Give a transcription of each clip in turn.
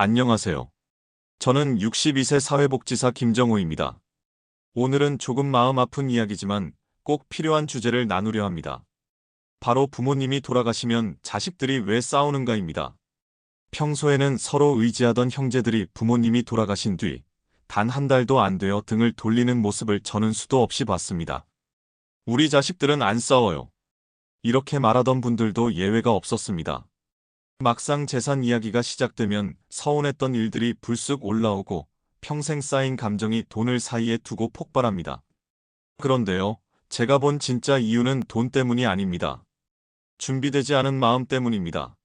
안녕하세요. 저는 62세 사회복지사 김정호입니다. 오늘은 조금 마음 아픈 이야기지만 꼭 필요한 주제를 나누려 합니다. 바로 부모님이 돌아가시면 자식들이 왜 싸우는가입니다. 평소에는 서로 의지하던 형제들이 부모님이 돌아가신 뒤 단 한 달도 안 되어 등을 돌리는 모습을 저는 수도 없이 봤습니다. 우리 자식들은 안 싸워요. 이렇게 말하던 분들도 예외가 없었습니다. 막상 재산 이야기가 시작되면 서운했던 일들이 불쑥 올라오고 평생 쌓인 감정이 돈을 사이에 두고 폭발합니다. 그런데요, 제가 본 진짜 이유는 돈 때문이 아닙니다. 준비되지 않은 마음 때문입니다.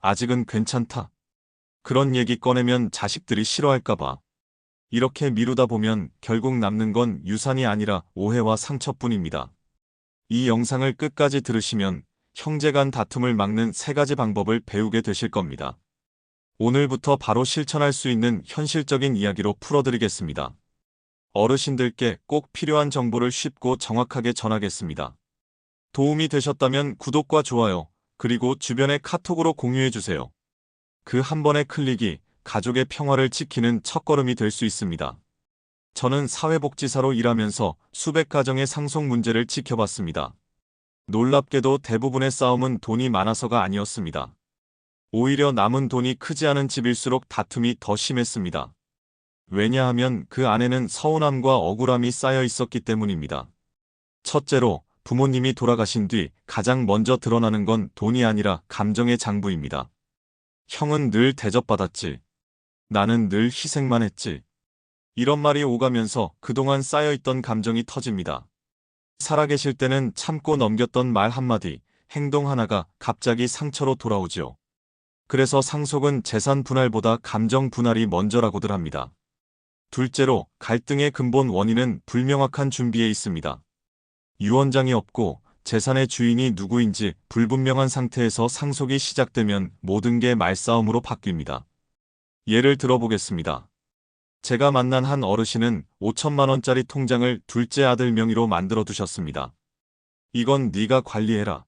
아직은 괜찮다. 그런 얘기 꺼내면 자식들이 싫어할까봐. 이렇게 미루다 보면 결국 남는 건 유산이 아니라 오해와 상처뿐입니다. 이 영상을 끝까지 들으시면 형제 간 다툼을 막는 세 가지 방법을 배우게 되실 겁니다. 오늘부터 바로 실천할 수 있는 현실적인 이야기로 풀어드리겠습니다. 어르신들께 꼭 필요한 정보를 쉽고 정확하게 전하겠습니다. 도움이 되셨다면 구독과 좋아요, 그리고 주변에 카톡으로 공유해주세요. 그 한 번의 클릭이 가족의 평화를 지키는 첫걸음이 될 수 있습니다. 저는 사회복지사로 일하면서 수백 가정의 상속 문제를 지켜봤습니다. 놀랍게도 대부분의 싸움은 돈이 많아서가 아니었습니다. 오히려 남은 돈이 크지 않은 집일수록 다툼이 더 심했습니다. 왜냐하면 그 안에는 서운함과 억울함이 쌓여 있었기 때문입니다. 첫째로 부모님이 돌아가신 뒤 가장 먼저 드러나는 건 돈이 아니라 감정의 장부입니다. 형은 늘 대접받았지. 나는 늘 희생만 했지. 이런 말이 오가면서 그동안 쌓여있던 감정이 터집니다. 살아계실 때는 참고 넘겼던 말 한마디, 행동 하나가 갑자기 상처로 돌아오지요. 그래서 상속은 재산 분할보다 감정 분할이 먼저라고들 합니다. 둘째로 갈등의 근본 원인은 불명확한 준비에 있습니다. 유언장이 없고 재산의 주인이 누구인지 불분명한 상태에서 상속이 시작되면 모든 게 말싸움으로 바뀝니다. 예를 들어보겠습니다. 제가 만난 한 어르신은 5천만 원짜리 통장을 둘째 아들 명의로 만들어 두셨습니다. 이건 네가 관리해라.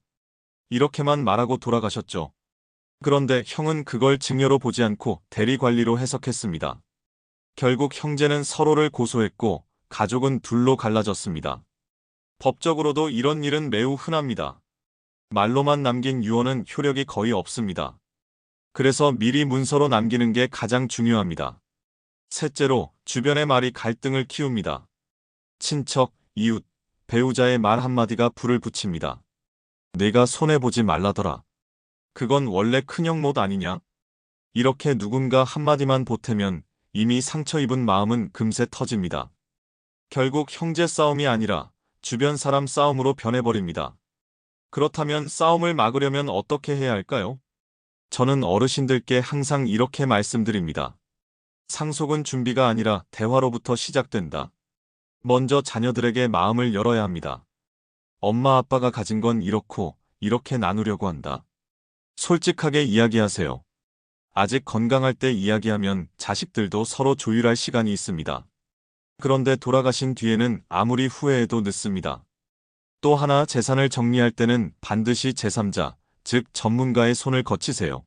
이렇게만 말하고 돌아가셨죠. 그런데 형은 그걸 증여로 보지 않고 대리 관리로 해석했습니다. 결국 형제는 서로를 고소했고 가족은 둘로 갈라졌습니다. 법적으로도 이런 일은 매우 흔합니다. 말로만 남긴 유언은 효력이 거의 없습니다. 그래서 미리 문서로 남기는 게 가장 중요합니다. 셋째로 주변의 말이 갈등을 키웁니다. 친척, 이웃, 배우자의 말 한마디가 불을 붙입니다. 내가 손해보지 말라더라. 그건 원래 큰형 못 아니냐? 이렇게 누군가 한마디만 보태면 이미 상처 입은 마음은 금세 터집니다. 결국 형제 싸움이 아니라 주변 사람 싸움으로 변해버립니다. 그렇다면 싸움을 막으려면 어떻게 해야 할까요? 저는 어르신들께 항상 이렇게 말씀드립니다. 상속은 준비가 아니라 대화로부터 시작된다. 먼저 자녀들에게 마음을 열어야 합니다. 엄마 아빠가 가진 건 이렇고 이렇게 나누려고 한다. 솔직하게 이야기하세요. 아직 건강할 때 이야기하면 자식들도 서로 조율할 시간이 있습니다. 그런데 돌아가신 뒤에는 아무리 후회해도 늦습니다. 또 하나 재산을 정리할 때는 반드시 제3자, 즉 전문가의 손을 거치세요.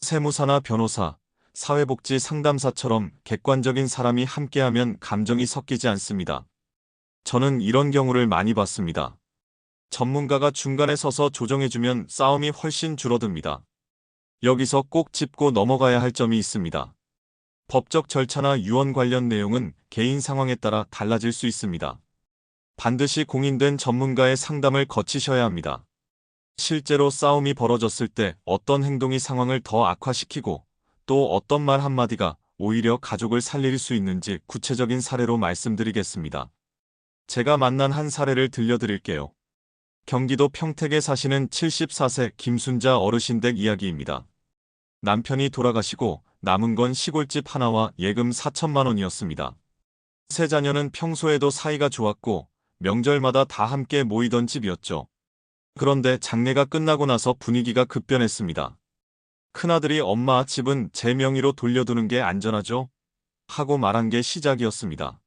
세무사나 변호사, 사회복지 상담사처럼 객관적인 사람이 함께하면 감정이 섞이지 않습니다. 저는 이런 경우를 많이 봤습니다. 전문가가 중간에 서서 조정해주면 싸움이 훨씬 줄어듭니다. 여기서 꼭 짚고 넘어가야 할 점이 있습니다. 법적 절차나 유언 관련 내용은 개인 상황에 따라 달라질 수 있습니다. 반드시 공인된 전문가의 상담을 거치셔야 합니다. 실제로 싸움이 벌어졌을 때 어떤 행동이 상황을 더 악화시키고 또 어떤 말 한마디가 오히려 가족을 살릴 수 있는지 구체적인 사례로 말씀드리겠습니다. 제가 만난 한 사례를 들려드릴게요. 경기도 평택에 사시는 74세 김순자 어르신 댁 이야기입니다. 남편이 돌아가시고 남은 건 시골집 하나와 예금 4천만 원이었습니다. 세 자녀는 평소에도 사이가 좋았고 명절마다 다 함께 모이던 집이었죠. 그런데 장례가 끝나고 나서 분위기가 급변했습니다. 큰아들이 엄마 집은 제 명의로 돌려두는 게 안전하죠? 하고 말한 게 시작이었습니다.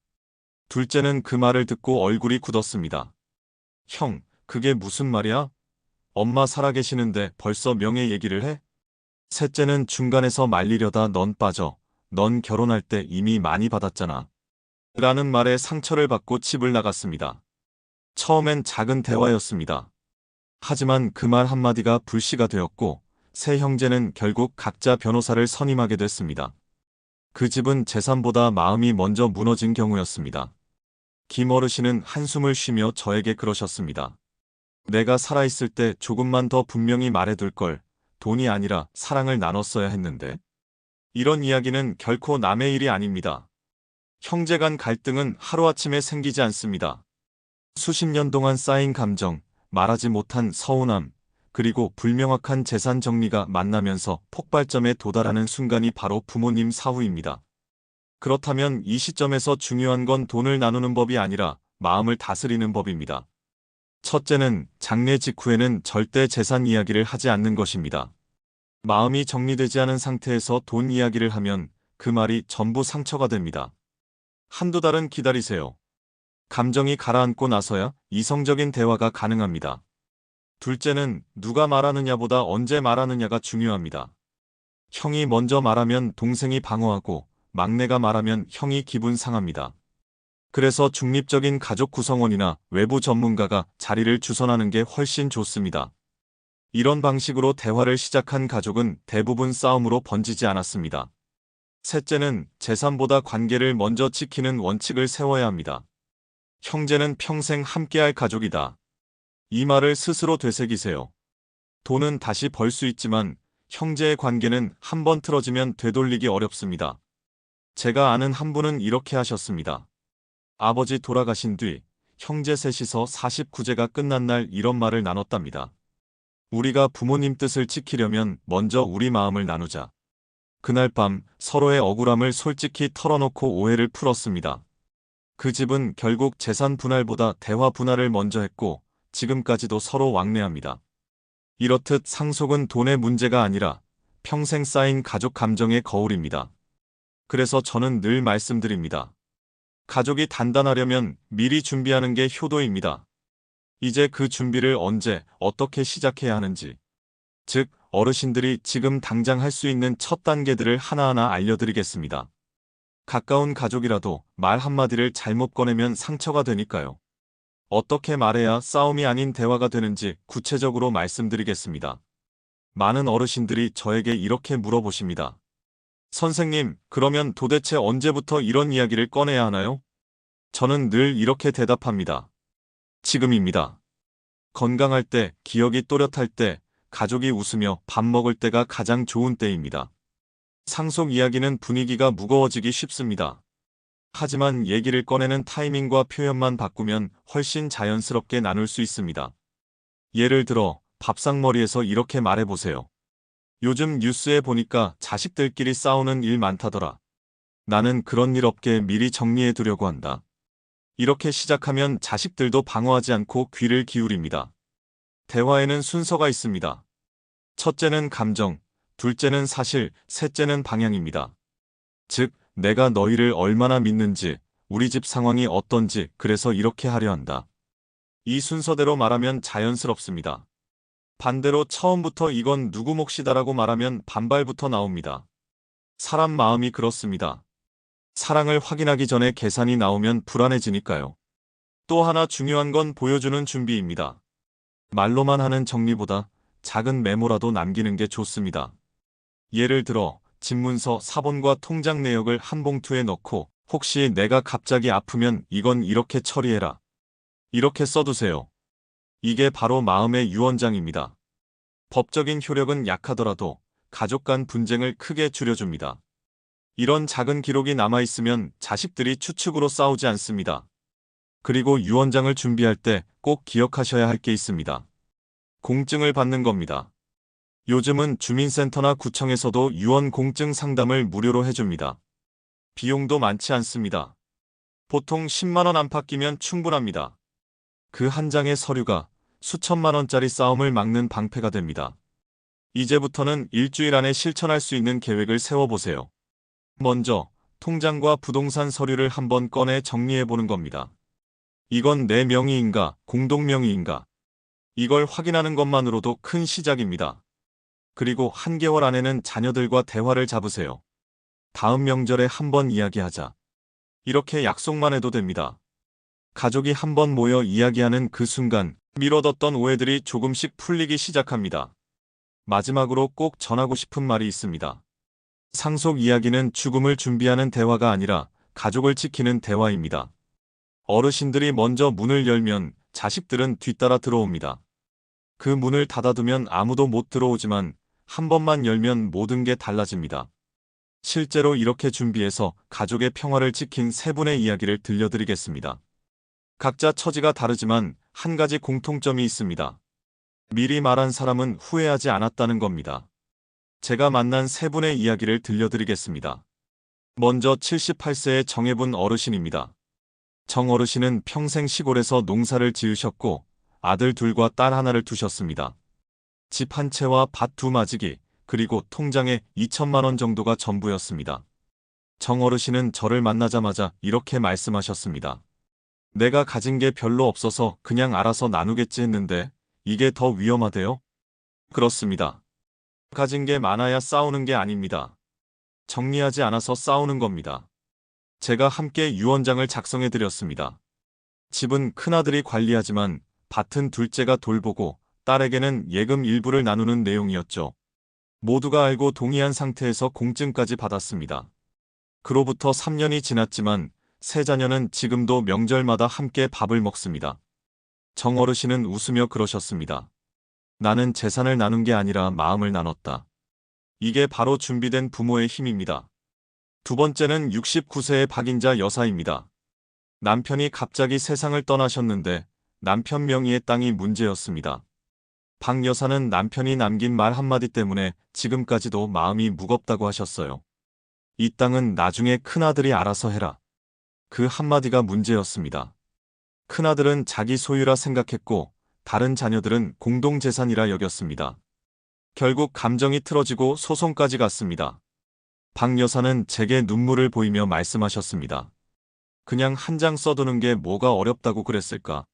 둘째는 그 말을 듣고 얼굴이 굳었습니다. 형, 그게 무슨 말이야? 엄마 살아계시는데 벌써 명예 얘기를 해? 셋째는 중간에서 말리려다 넌 빠져. 넌 결혼할 때 이미 많이 받았잖아. 라는 말에 상처를 받고 집을 나갔습니다. 처음엔 작은 대화였습니다. 하지만 그 말 한마디가 불씨가 되었고 세 형제는 결국 각자 변호사를 선임하게 됐습니다. 그 집은 재산보다 마음이 먼저 무너진 경우였습니다. 김 어르신은 한숨을 쉬며 저에게 그러셨습니다. 내가 살아있을 때 조금만 더 분명히 말해둘 걸 돈이 아니라 사랑을 나눴어야 했는데. 이런 이야기는 결코 남의 일이 아닙니다. 형제 간 갈등은 하루아침에 생기지 않습니다. 수십 년 동안 쌓인 감정, 말하지 못한 서운함, 그리고 불명확한 재산 정리가 만나면서 폭발점에 도달하는 순간이 바로 부모님 사후입니다. 그렇다면 이 시점에서 중요한 건 돈을 나누는 법이 아니라 마음을 다스리는 법입니다. 첫째는 장례 직후에는 절대 재산 이야기를 하지 않는 것입니다. 마음이 정리되지 않은 상태에서 돈 이야기를 하면 그 말이 전부 상처가 됩니다. 한두 달은 기다리세요. 감정이 가라앉고 나서야 이성적인 대화가 가능합니다. 둘째는 누가 말하느냐보다 언제 말하느냐가 중요합니다. 형이 먼저 말하면 동생이 방어하고 막내가 말하면 형이 기분 상합니다. 그래서 중립적인 가족 구성원이나 외부 전문가가 자리를 주선하는 게 훨씬 좋습니다. 이런 방식으로 대화를 시작한 가족은 대부분 싸움으로 번지지 않았습니다. 셋째는 재산보다 관계를 먼저 지키는 원칙을 세워야 합니다. 형제는 평생 함께할 가족이다. 이 말을 스스로 되새기세요. 돈은 다시 벌 수 있지만 형제의 관계는 한 번 틀어지면 되돌리기 어렵습니다. 제가 아는 한 분은 이렇게 하셨습니다. 아버지 돌아가신 뒤 형제 셋이서 49제가 끝난 날 이런 말을 나눴답니다. 우리가 부모님 뜻을 지키려면 먼저 우리 마음을 나누자. 그날 밤 서로의 억울함을 솔직히 털어놓고 오해를 풀었습니다. 그 집은 결국 재산 분할보다 대화 분할을 먼저 했고 지금까지도 서로 왕래합니다. 이렇듯 상속은 돈의 문제가 아니라 평생 쌓인 가족 감정의 거울입니다. 그래서 저는 늘 말씀드립니다. 가족이 단단하려면 미리 준비하는 게 효도입니다. 이제 그 준비를 언제, 어떻게 시작해야 하는지. 즉, 어르신들이 지금 당장 할 수 있는 첫 단계들을 하나하나 알려드리겠습니다. 가까운 가족이라도 말 한마디를 잘못 꺼내면 상처가 되니까요. 어떻게 말해야 싸움이 아닌 대화가 되는지 구체적으로 말씀드리겠습니다. 많은 어르신들이 저에게 이렇게 물어보십니다. 선생님, 그러면 도대체 언제부터 이런 이야기를 꺼내야 하나요? 저는 늘 이렇게 대답합니다. 지금입니다. 건강할 때, 기억이 또렷할 때, 가족이 웃으며 밥 먹을 때가 가장 좋은 때입니다. 상속 이야기는 분위기가 무거워지기 쉽습니다. 하지만 얘기를 꺼내는 타이밍과 표현만 바꾸면 훨씬 자연스럽게 나눌 수 있습니다. 예를 들어, 밥상머리에서 이렇게 말해보세요. 요즘 뉴스에 보니까 자식들끼리 싸우는 일 많다더라. 나는 그런 일 없게 미리 정리해 두려고 한다. 이렇게 시작하면 자식들도 방어하지 않고 귀를 기울입니다. 대화에는 순서가 있습니다. 첫째는 감정, 둘째는 사실, 셋째는 방향입니다. 즉, 내가 너희를 얼마나 믿는지, 우리 집 상황이 어떤지, 그래서 이렇게 하려 한다. 이 순서대로 말하면 자연스럽습니다. 반대로 처음부터 이건 누구 몫이다라고 말하면 반발부터 나옵니다. 사람 마음이 그렇습니다. 사랑을 확인하기 전에 계산이 나오면 불안해지니까요. 또 하나 중요한 건 보여주는 준비입니다. 말로만 하는 정리보다 작은 메모라도 남기는 게 좋습니다. 예를 들어 집문서 사본과 통장 내역을 한 봉투에 넣고 혹시 내가 갑자기 아프면 이건 이렇게 처리해라. 이렇게 써두세요. 이게 바로 마음의 유언장입니다. 법적인 효력은 약하더라도 가족 간 분쟁을 크게 줄여줍니다. 이런 작은 기록이 남아있으면 자식들이 추측으로 싸우지 않습니다. 그리고 유언장을 준비할 때 꼭 기억하셔야 할 게 있습니다. 공증을 받는 겁니다. 요즘은 주민센터나 구청에서도 유언 공증 상담을 무료로 해줍니다. 비용도 많지 않습니다. 보통 10만원 안팎이면 충분합니다. 그 한 장의 서류가 수천만 원짜리 싸움을 막는 방패가 됩니다. 이제부터는 일주일 안에 실천할 수 있는 계획을 세워보세요. 먼저, 통장과 부동산 서류를 한번 꺼내 정리해보는 겁니다. 이건 내 명의인가, 공동 명의인가. 이걸 확인하는 것만으로도 큰 시작입니다. 그리고 한 개월 안에는 자녀들과 대화를 잡으세요. 다음 명절에 한번 이야기하자. 이렇게 약속만 해도 됩니다. 가족이 한번 모여 이야기하는 그 순간 미뤄뒀던 오해들이 조금씩 풀리기 시작합니다. 마지막으로 꼭 전하고 싶은 말이 있습니다. 상속 이야기는 죽음을 준비하는 대화가 아니라 가족을 지키는 대화입니다. 어르신들이 먼저 문을 열면 자식들은 뒤따라 들어옵니다. 그 문을 닫아두면 아무도 못 들어오지만 한 번만 열면 모든 게 달라집니다. 실제로 이렇게 준비해서 가족의 평화를 지킨 세 분의 이야기를 들려드리겠습니다. 각자 처지가 다르지만 한 가지 공통점이 있습니다. 미리 말한 사람은 후회하지 않았다는 겁니다. 제가 만난 세 분의 이야기를 들려드리겠습니다. 먼저 78세의 정해분 어르신입니다. 정 어르신은 평생 시골에서 농사를 지으셨고 아들 둘과 딸 하나를 두셨습니다. 집 한 채와 밭 두 마지기, 그리고 통장에 2천만 원 정도가 전부였습니다. 정 어르신은 저를 만나자마자 이렇게 말씀하셨습니다. 내가 가진 게 별로 없어서 그냥 알아서 나누겠지 했는데 이게 더 위험하대요? 그렇습니다. 가진 게 많아야 싸우는 게 아닙니다. 정리하지 않아서 싸우는 겁니다. 제가 함께 유언장을 작성해 드렸습니다. 집은 큰아들이 관리하지만 밭은 둘째가 돌보고 딸에게는 예금 일부를 나누는 내용이었죠. 모두가 알고 동의한 상태에서 공증까지 받았습니다. 그로부터 3년이 지났지만 세 자녀는 지금도 명절마다 함께 밥을 먹습니다. 정 어르신은 웃으며 그러셨습니다. 나는 재산을 나눈 게 아니라 마음을 나눴다. 이게 바로 준비된 부모의 힘입니다. 두 번째는 69세의 박인자 여사입니다. 남편이 갑자기 세상을 떠나셨는데 남편 명의의 땅이 문제였습니다. 박 여사는 남편이 남긴 말 한마디 때문에 지금까지도 마음이 무겁다고 하셨어요. 이 땅은 나중에 큰아들이 알아서 해라. 그 한마디가 문제였습니다. 큰아들은 자기 소유라 생각했고 다른 자녀들은 공동재산이라 여겼습니다. 결국 감정이 틀어지고 소송까지 갔습니다. 박 여사는 제게 눈물을 보이며 말씀하셨습니다. 그냥 한 장 써두는 게 뭐가 어렵다고 그랬을까?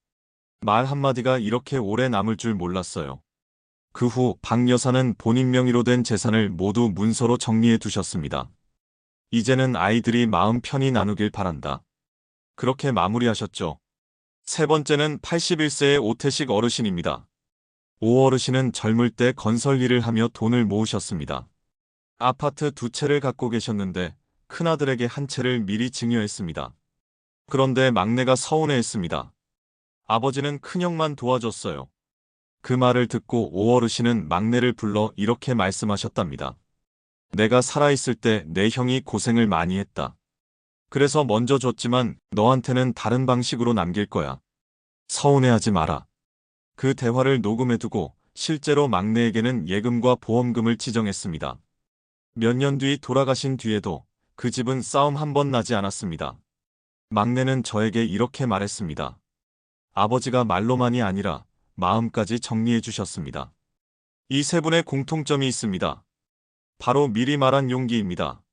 말 한마디가 이렇게 오래 남을 줄 몰랐어요. 그 후 박 여사는 본인 명의로 된 재산을 모두 문서로 정리해 두셨습니다. 이제는 아이들이 마음 편히 나누길 바란다. 그렇게 마무리하셨죠. 세 번째는 81세의 오태식 어르신입니다. 오 어르신은 젊을 때 건설 일을 하며 돈을 모으셨습니다. 아파트 두 채를 갖고 계셨는데 큰아들에게 한 채를 미리 증여했습니다. 그런데 막내가 서운해했습니다. 아버지는 큰형만 도와줬어요. 그 말을 듣고 오 어르신은 막내를 불러 이렇게 말씀하셨답니다. 내가 살아있을 때 내 형이 고생을 많이 했다. 그래서 먼저 줬지만 너한테는 다른 방식으로 남길 거야. 서운해하지 마라. 그 대화를 녹음해두고 실제로 막내에게는 예금과 보험금을 지정했습니다. 몇 년 뒤 돌아가신 뒤에도 그 집은 싸움 한 번 나지 않았습니다. 막내는 저에게 이렇게 말했습니다. 아버지가 말로만이 아니라 마음까지 정리해 주셨습니다. 이 세 분의 공통점이 있습니다. 바로 미리 말한 용기입니다.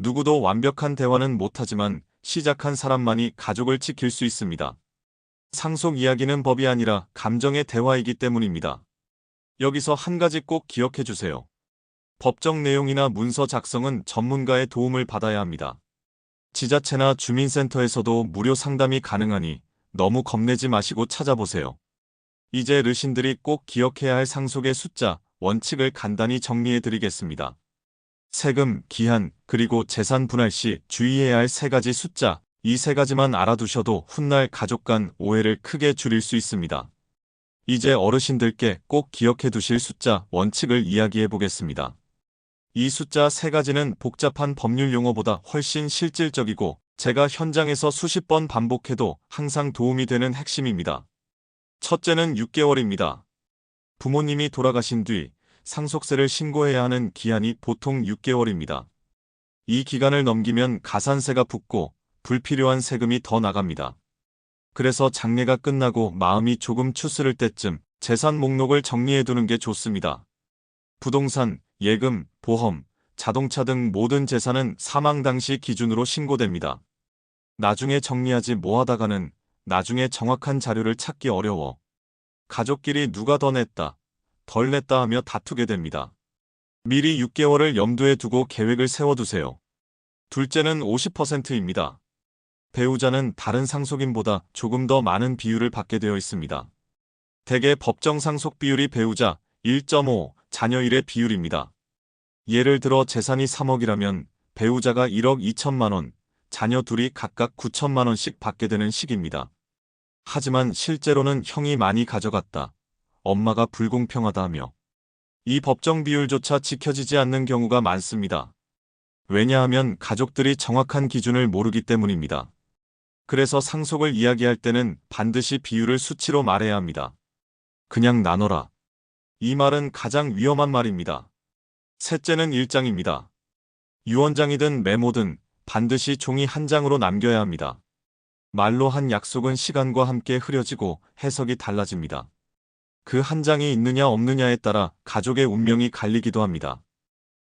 누구도 완벽한 대화는 못하지만 시작한 사람만이 가족을 지킬 수 있습니다. 상속 이야기는 법이 아니라 감정의 대화이기 때문입니다. 여기서 한 가지 꼭 기억해 주세요. 법정 내용이나 문서 작성은 전문가의 도움을 받아야 합니다. 지자체나 주민센터에서도 무료 상담이 가능하니 너무 겁내지 마시고 찾아보세요. 이제 르신들이 꼭 기억해야 할 상속의 숫자, 원칙을 간단히 정리해 드리겠습니다. 세금, 기한, 그리고 재산 분할 시 주의해야 할 세 가지 숫자, 이 세 가지만 알아두셔도 훗날 가족 간 오해를 크게 줄일 수 있습니다. 이제 어르신들께 꼭 기억해 두실 숫자, 원칙을 이야기해 보겠습니다. 이 숫자 세 가지는 복잡한 법률 용어보다 훨씬 실질적이고 제가 현장에서 수십 번 반복해도 항상 도움이 되는 핵심입니다. 첫째는 6개월입니다. 부모님이 돌아가신 뒤 상속세를 신고해야 하는 기한이 보통 6개월입니다. 이 기간을 넘기면 가산세가 붙고 불필요한 세금이 더 나갑니다. 그래서 장례가 끝나고 마음이 조금 추스를 때쯤 재산 목록을 정리해두는 게 좋습니다. 부동산, 예금, 보험, 자동차 등 모든 재산은 사망 당시 기준으로 신고됩니다. 나중에 정리하지 뭐하다가는 나중에 정확한 자료를 찾기 어려워. 가족끼리 누가 더 냈다, 덜 냈다 하며 다투게 됩니다. 미리 6개월을 염두에 두고 계획을 세워두세요. 둘째는 50%입니다. 배우자는 다른 상속인보다 조금 더 많은 비율을 받게 되어 있습니다. 대개 법정 상속 비율이 배우자 1.5, 자녀 1의 비율입니다. 예를 들어 재산이 3억이라면 배우자가 1억 2천만 원, 자녀 둘이 각각 9천만 원씩 받게 되는 식입니다. 하지만 실제로는 형이 많이 가져갔다. 엄마가 불공평하다 하며 이 법정 비율조차 지켜지지 않는 경우가 많습니다. 왜냐하면 가족들이 정확한 기준을 모르기 때문입니다. 그래서 상속을 이야기할 때는 반드시 비율을 수치로 말해야 합니다. 그냥 나눠라. 이 말은 가장 위험한 말입니다. 셋째는 일장입니다. 유언장이든 메모든 반드시 종이 한 장으로 남겨야 합니다. 말로 한 약속은 시간과 함께 흐려지고 해석이 달라집니다. 그 한 장이 있느냐 없느냐에 따라 가족의 운명이 갈리기도 합니다.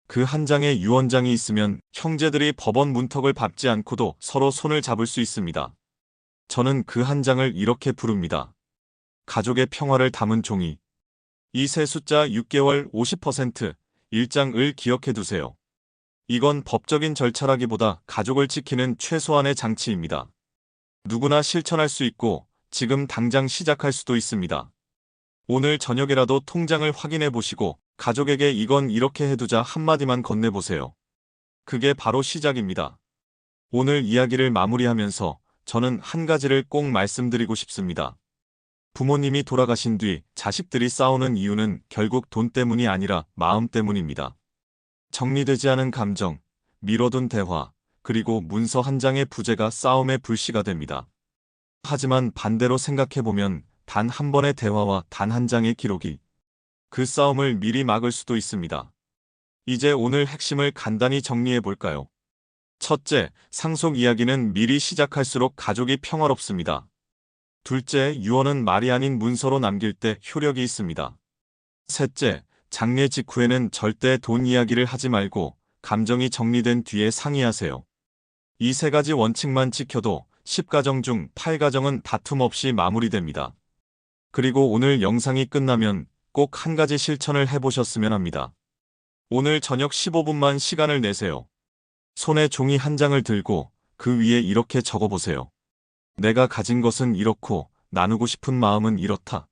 그 한 장에 유언장이 있으면 형제들이 법원 문턱을 밟지 않고도 서로 손을 잡을 수 있습니다. 저는 그 한 장을 이렇게 부릅니다. 가족의 평화를 담은 종이. 이 세 숫자 6개월 50% 일장을 기억해 두세요. 이건 법적인 절차라기보다 가족을 지키는 최소한의 장치입니다. 누구나 실천할 수 있고 지금 당장 시작할 수도 있습니다. 오늘 저녁에라도 통장을 확인해 보시고 가족에게 이건 이렇게 해두자 한마디만 건네보세요. 그게 바로 시작입니다. 오늘 이야기를 마무리하면서 저는 한 가지를 꼭 말씀드리고 싶습니다. 부모님이 돌아가신 뒤 자식들이 싸우는 이유는 결국 돈 때문이 아니라 마음 때문입니다. 정리되지 않은 감정, 미뤄둔 대화, 그리고 문서 한 장의 부재가 싸움의 불씨가 됩니다. 하지만 반대로 생각해보면 단 한 번의 대화와 단 한 장의 기록이 그 싸움을 미리 막을 수도 있습니다. 이제 오늘 핵심을 간단히 정리해 볼까요? 첫째, 상속 이야기는 미리 시작할수록 가족이 평화롭습니다. 둘째, 유언은 말이 아닌 문서로 남길 때 효력이 있습니다. 셋째, 장례 직후에는 절대 돈 이야기를 하지 말고 감정이 정리된 뒤에 상의하세요. 이 세 가지 원칙만 지켜도 10가정 중 8가정은 다툼 없이 마무리됩니다. 그리고 오늘 영상이 끝나면 꼭 한 가지 실천을 해보셨으면 합니다. 오늘 저녁 15분만 시간을 내세요. 손에 종이 한 장을 들고 그 위에 이렇게 적어보세요. 내가 가진 것은 이렇고 나누고 싶은 마음은 이렇다.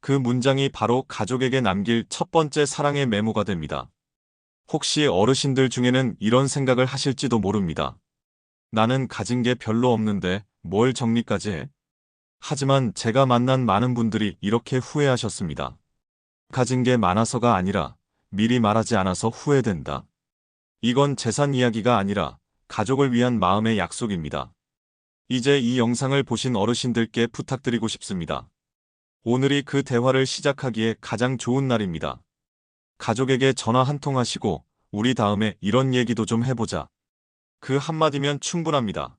그 문장이 바로 가족에게 남길 첫 번째 사랑의 메모가 됩니다. 혹시 어르신들 중에는 이런 생각을 하실지도 모릅니다. 나는 가진 게 별로 없는데 뭘 정리까지 해? 하지만 제가 만난 많은 분들이 이렇게 후회하셨습니다. 가진 게 많아서가 아니라 미리 말하지 않아서 후회된다. 이건 재산 이야기가 아니라 가족을 위한 마음의 약속입니다. 이제 이 영상을 보신 어르신들께 부탁드리고 싶습니다. 오늘이 그 대화를 시작하기에 가장 좋은 날입니다. 가족에게 전화 한 통 하시고 우리 다음에 이런 얘기도 좀 해보자. 그 한마디면 충분합니다.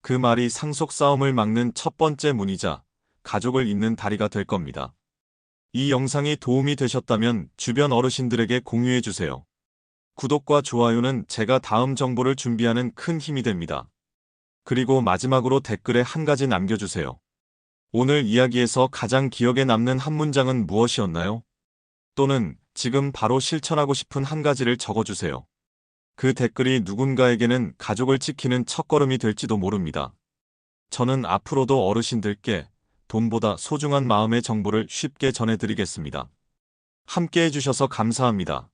그 말이 상속 싸움을 막는 첫 번째 문이자 가족을 잇는 다리가 될 겁니다. 이 영상이 도움이 되셨다면 주변 어르신들에게 공유해 주세요. 구독과 좋아요는 제가 다음 정보를 준비하는 큰 힘이 됩니다. 그리고 마지막으로 댓글에 한 가지 남겨주세요. 오늘 이야기에서 가장 기억에 남는 한 문장은 무엇이었나요? 또는 지금 바로 실천하고 싶은 한 가지를 적어주세요. 그 댓글이 누군가에게는 가족을 지키는 첫걸음이 될지도 모릅니다. 저는 앞으로도 어르신들께 돈보다 소중한 마음의 정보를 쉽게 전해드리겠습니다. 함께 해주셔서 감사합니다.